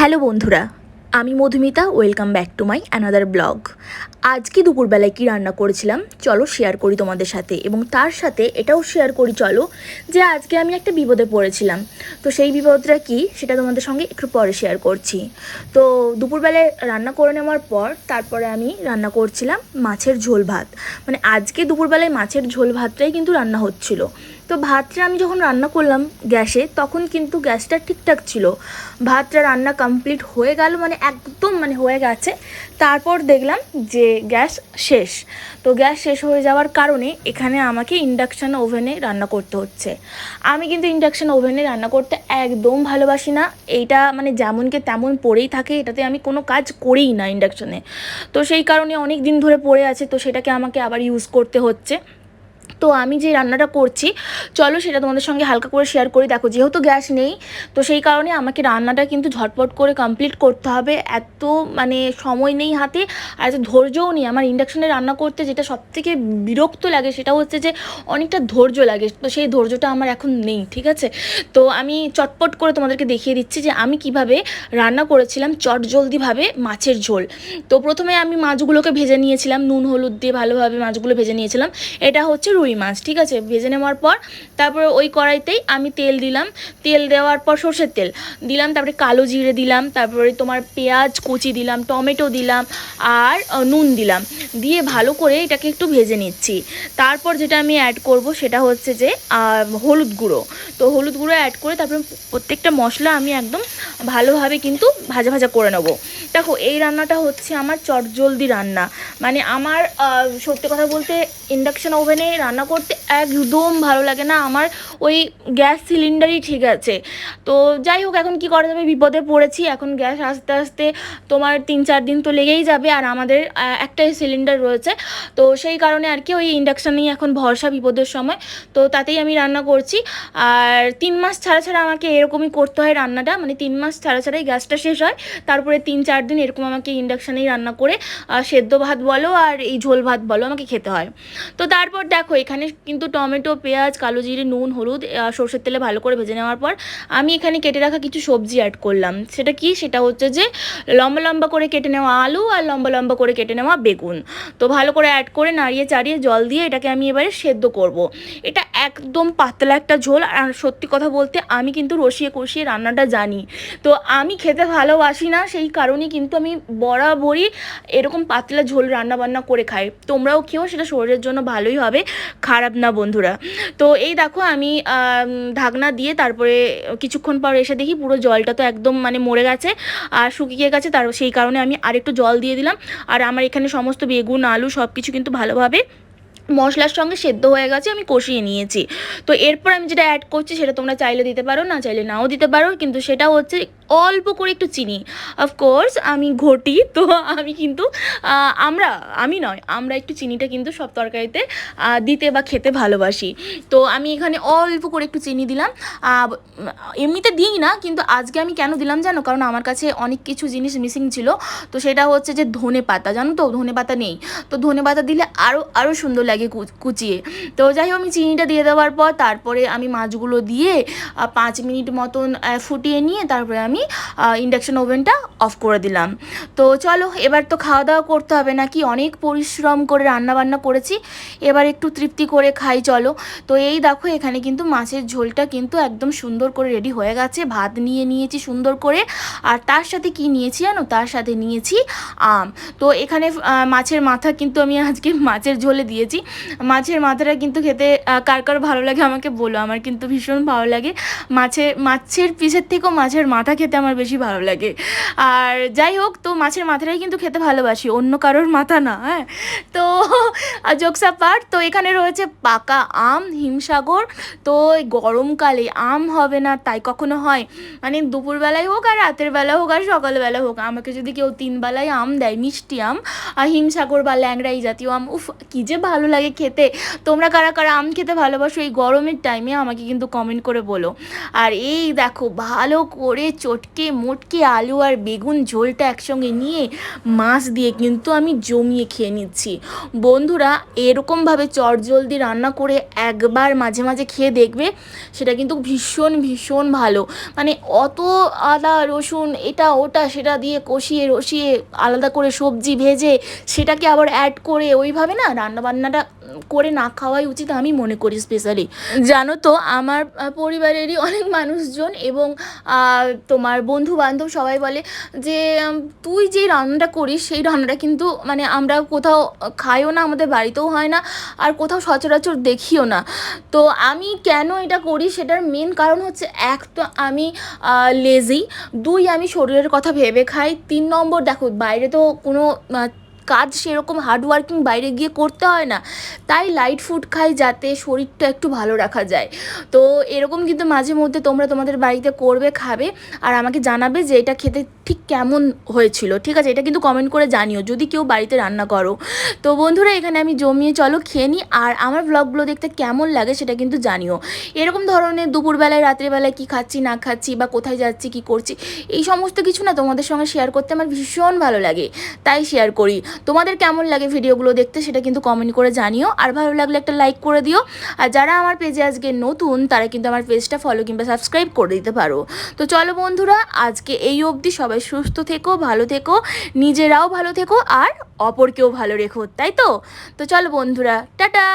Hello বন্ধুরা, আমি Madhumita, welcome back to my another blog. আজকে দুপুরবেলায় কি রান্না করেছিলাম, চলো শেয়ার করি তোমাদের সাথে। এবং তার সাথে এটাও শেয়ার করি, চলো, যে আজকে আমি একটা বিপদে পড়েছিলাম। তো সেই বিপদটা কি, সেটা তোমাদের সঙ্গে একটু পরে শেয়ার করছি। তো দুপুরবেলায় রান্না করে নেওয়ার পর, তারপরে আমি রান্না করছিলাম মাছের ঝোল ভাত। মানে আজকে দুপুরবেলায় মাছের ঝোল ভাতটাই কিন্তু রান্না হচ্ছিল। তো ভাতটা আমি যখন রান্না করলাম গ্যাসে, তখন কিন্তু গ্যাসটা ঠিকঠাক ছিল। ভাতটা রান্না কমপ্লিট হয়ে গেল মানে একদম মানে হয়ে গেছে। তারপর দেখলাম যে গ্যাস শেষ। তো গ্যাস শেষ হয়ে যাওয়ার কারণে এখানে আমাকে ইন্ডাকশান ওভেনে রান্না করতে হচ্ছে। আমি কিন্তু ইন্ডাকশান ওভেনে রান্না করতে একদম ভালোবাসি না। এইটা মানে যেমনকে তেমন পড়েই থাকে, এটাতে আমি কোনো কাজ করিই না ইন্ডাকশানে তো সেই কারণে অনেক দিন ধরে পড়ে আছে, তো সেটাকে আমাকে আবার ইউজ করতে হচ্ছে। তো আমি যে রান্নাটা করছি, চলো সেটা তোমাদের সঙ্গে হালকা করে শেয়ার করি। দেখো, যেহেতু গ্যাস নেই, তো সেই কারণে আমাকে রান্নাটা কিন্তু ঝটপট করে কমপ্লিট করতে হবে। এত মানে সময় নেই হাতে, আর এত ধৈর্যও নেই। আমার ইন্ডাকশানে রান্না করতে যেটা সবথেকে বিরক্ত লাগে সেটা হচ্ছে যে অনেকটা ধৈর্য লাগে। তো সেই ধৈর্যটা আমার এখন নেই, ঠিক আছে? তো আমি চটপট করে তোমাদেরকে দেখিয়ে দিচ্ছি যে আমি কীভাবে রান্না করেছিলাম চট জলদিভাবে মাছের ঝোল। তো প্রথমে আমি মাছগুলোকে ভেজে নিয়েছিলাম, নুন, হলুদ দিয়ে ভালোভাবে মাছগুলো ভেজে নিয়েছিলাম। এটা হচ্ছে রুই মাছ, ঠিক আছে? ভেজে নেওয়ার পর তারপরে ওই কড়াইতেই আমি তেল দিলাম। তেল দেওয়ার পর সর্ষের তেল দিলাম, তারপরে কালো জিরে দিলাম, তারপরে তোমার পেঁয়াজ, কুচি দিলাম, টমেটো দিলাম, আর নুন দিলাম। দিয়ে ভালো করে এটাকে একটু ভেজে নিচ্ছি। তারপর যেটা আমি অ্যাড করব সেটা হচ্ছে যে হলুদ গুঁড়ো। তো হলুদ গুঁড়ো অ্যাড করে তারপরে প্রত্যেকটা মশলা আমি একদম ভালোভাবে কিন্তু ভাজা ভাজা করে নেব। দেখো, এই রান্নাটা হচ্ছে আমার চটজলদি রান্না। মানে আমার সত্যি কথা বলতে ইন্ডাকশন ওভেনে রান্না করতে একদম ভালো লাগে না। আমার ওই গ্যাস সিলিন্ডারই ঠিক আছে। তো যাই হোক, এখন কি করা যাবে? বিপদে পড়েছি। এখন গ্যাস আস্তে আস্তে তোমার তিন চার দিন তো লেগেই যাবে আর আমাদের একটাই সিলিন্ডার রয়েছে। তো সেই কারণে আর কি ওই ইন্ডাকশানেই এখন ভরসা বিপদের সময়। তো তাতেই আমি রান্না করছি। আর তিন মাস ছাড়া ছাড়া আমাকে এরকমই করতে হয় রান্নাটা। মানে তিন মাস ছাড়া ছাড়াই গ্যাসটা শেষ হয়। তারপরে তিন চার দিন এরকম আমাকে ইন্ডাকশানেই রান্না করে সেদ্ধ ভাত বলো আর এই ঝোল ভাত বলো আমাকে খেতে হয়। তো তারপর দেখো এখানে কিন্তু টমেটো, পেঁয়াজ, কালো জিরে, নুন, হলুদ সর্ষের তেলে ভালো করে ভেজে নেওয়ার পর আমি এখানে কেটে রাখা কিছু সবজি অ্যাড করলাম। সেটা কি? সেটা হচ্ছে যে লম্বা লম্বা করে কেটে নেওয়া আলু আর লম্বা লম্বা করে কেটে নেওয়া বেগুন। তো ভালো করে অ্যাড করে নাড়িয়ে চাড়িয়ে জল দিয়ে এটাকে আমি এবারে সেদ্ধ করব। এটা একদম পাতলা একটা ঝোল। আর সত্যি কথা বলতে আমি কিন্তু রসিয়ে কষিয়ে রান্নাটা জানি। তো আমি খেতে ভালোবাসি না, সেই কারণেই কিন্তু আমি বরাবরই এরকম পাতলা ঝোল রান্না বান্না করে খাই। তোমরাও খেও সেটা শরীরের জন্য ভালোই হবে, খারাপ না বন্ধুরা। তো এই দেখো আমি ঢাকনা দিয়ে তারপরে কিছুক্ষণ পর এসে দেখি পুরো জলটা তো একদম মানে মরে গেছে, আর শুকিয়ে গেছে, তার সেই কারণে আমি আরেকটু জল দিয়ে দিলাম। আর আমার এখানে সমস্ত বেগুন, আলু সব কিছু কিন্তু ভালোভাবে মশলার সঙ্গে সেদ্ধ হয়ে গেছে, আমি কষিয়ে নিয়েছি। তো এরপর আমি যেটা অ্যাড করছি সেটা তোমরা চাইলে দিতে পারো, না চাইলে নাও দিতে পারো, কিন্তু সেটা হচ্ছে অল্প করে একটু চিনি। অফকোর্স আমি ঘটি, তো আমি কিন্তু আমরা, আমি নয়, আমরা একটু চিনিটা কিন্তু সব তরকারিতে দিতে বা খেতে ভালোবাসি। তো আমি এখানে অল্প করে একটু চিনি দিলাম। এমনিতে দিই না, কিন্তু আজকে আমি কেন দিলাম জানো? কারণ আমার কাছে অনেক কিছু জিনিস মিসিং ছিল। তো সেটা হচ্ছে যে ধনে পাতা, জানো তো? ধনে পাতা নেই। তো ধনে পাতা দিলে আরও আরও সুন্দর লাগে কুচিয়ে। তো যাই হোক, আমি চিনিটা দিয়ে দেওয়ার পর, তারপরে আমি মাছগুলো দিয়ে পাঁচ মিনিট মতন ফুটিয়ে নিয়ে তারপরে আমি ইন্ডাকশন ওভেনটা অফ করে দিলাম। তো চলো, এবার তো খাওয়া দাওয়া করতে হবে নাকি? অনেক পরিশ্রম করে রান্না বান্না করেছি। এবার একটু তৃপ্তি করে খাই, চলো। তো এই দেখো, এখানে কিন্তু মাছের ঝোলটা কিন্তু একদম সুন্দর করে রেডি হয়ে গেছে। ভাত নিয়ে নিয়েছি সুন্দর করে। আর তার সাথে কি নিয়েছি জানো? তার সাথে নিয়েছি আম। তো এখানে মাছের মাথা কিন্তু আমি আজকে মাছের ঝোলে দিয়েছি। মাছের মাথাটা কিন্তু খেতে কার কার ভালো লাগে আমাকে বলো। আমার কিন্তু ভীষণ ভালো লাগে। মাছের মাছের পিসের থেকেও মাছের মাথা খেতে আমার বেশি ভালো লাগে। আর যাই হোক, তো মাছের মাথাটাই কিন্তু খেতে ভালোবাসি, অন্য কারোর মাথা না হ্যাঁ? তো জোকসা পার্ট তো এখানে রয়েছে পাকা আম, হিমসাগর। তো গরমকালে আম হবে না, তাই কখনো হয়। মানে দুপুরবেলায় হোক আর রাতের বেলা হোক আর সকালবেলা হোক, আমাকে যদি কেউ তিন বেলায় আম দেয়, মিষ্টি আম, আর হিমসাগর বা ল্যাংড়া এই জাতীয় আম, উফ, কী যে ভালো লাগে খেতে। তোমরা কারা কারা আম খেতে ভালোবাসো এই গরমের টাইমে আমাকে কিন্তু কমেন্ট করে বলো। আর এই দেখো, ভালো করে চটকে মোটকে আলু আর বেগুন ঝোলটা একসঙ্গে নিয়ে মাছ দিয়ে কিন্তু আমি জমিয়ে খেয়ে নিচ্ছি। বন্ধুরা, এরকমভাবে চটজলদি রান্না করে একবার মাঝে মাঝে খেয়ে দেখবে, সেটা কিন্তু ভীষণ ভীষণ ভালো। মানে অত আদা, রসুন, এটা, ওটা, সেটা দিয়ে কষিয়ে, রসিয়ে আলাদা করে সবজি ভেজে সেটাকে আবার অ্যাড করে ওইভাবে না রান্নাবান্নাটা করে না খাওয়াই উচিত আমি মনে করি স্পেশালি জানো তো, আমার পরিবারেরই অনেক মানুষজন এবং তোমার বন্ধু বান্ধব সবাই বলে যে তুই যে রান্নাটা করিস, সেই রান্নাটা কিন্তু মানে আমরা কোথাও খাইও না, আমাদের বাড়িতেও হয় না, আর কোথাও সচরাচর দেখিও না। তো আমি কেন এটা করি সেটার মেন কারণ হচ্ছে, এক তো আমি লেজি দুই আমি শরীরের কথা ভেবে খাই, তিন নম্বর দেখো, বাইরে তো কোনো কাজ সেরকম হার্ডওয়ার্কিং বাইরে গিয়ে করতে হয় না। তাই লাইট ফুড খাই যাতে শরীরটা একটু ভালো রাখা যায়। তো এরকম কিন্তু মাঝে মধ্যে তোমরা তোমাদের বাড়িতে করবে, খাবে, আর আমাকে জানাবে যে এটা খেতে ঠিক কেমন হয়েছিল? ঠিক আছে, এটা কিন্তু কমেন্ট করে জানিও, যদি কেউ বাড়িতে রান্না করো। তো বন্ধুরা, এখানে আমি জমিয়ে চলো, খেয়ে নিই আর আমার ব্লগগুলো দেখতে কেমন লাগে সেটা কিন্তু জানিও। এরকম ধরনের দুপুরবেলায়, রাত্রিবেলায় কি খাচ্ছি, না খাচ্ছি, বা কোথায় যাচ্ছি, কি করছি, এই সমস্ত কিছু না তোমাদের সঙ্গে শেয়ার করতে আমার ভীষণ ভালো লাগে। তাই শেয়ার করি। তোমাদের কেমন লাগে ভিডিওগুলো দেখতে সেটা কিন্তু কমেন্ট করে জানিও, আর ভালো লাগলে একটা লাইক করে দিও। আর যারা আমার পেজে আজকে নতুন, তারা কিন্তু আমার পেজটা ফলো কিংবা সাবস্ক্রাইব করে দিতে পারো। তো চলো বন্ধুরা, আজকে এই অবধি সবাই সুস্থ থেকো, ভালো থেকো, নিজেরাও ভালো থেকো আর অপরকেও ভালো রেখো, তাই তো? তো চলো বন্ধুরা, টাটা!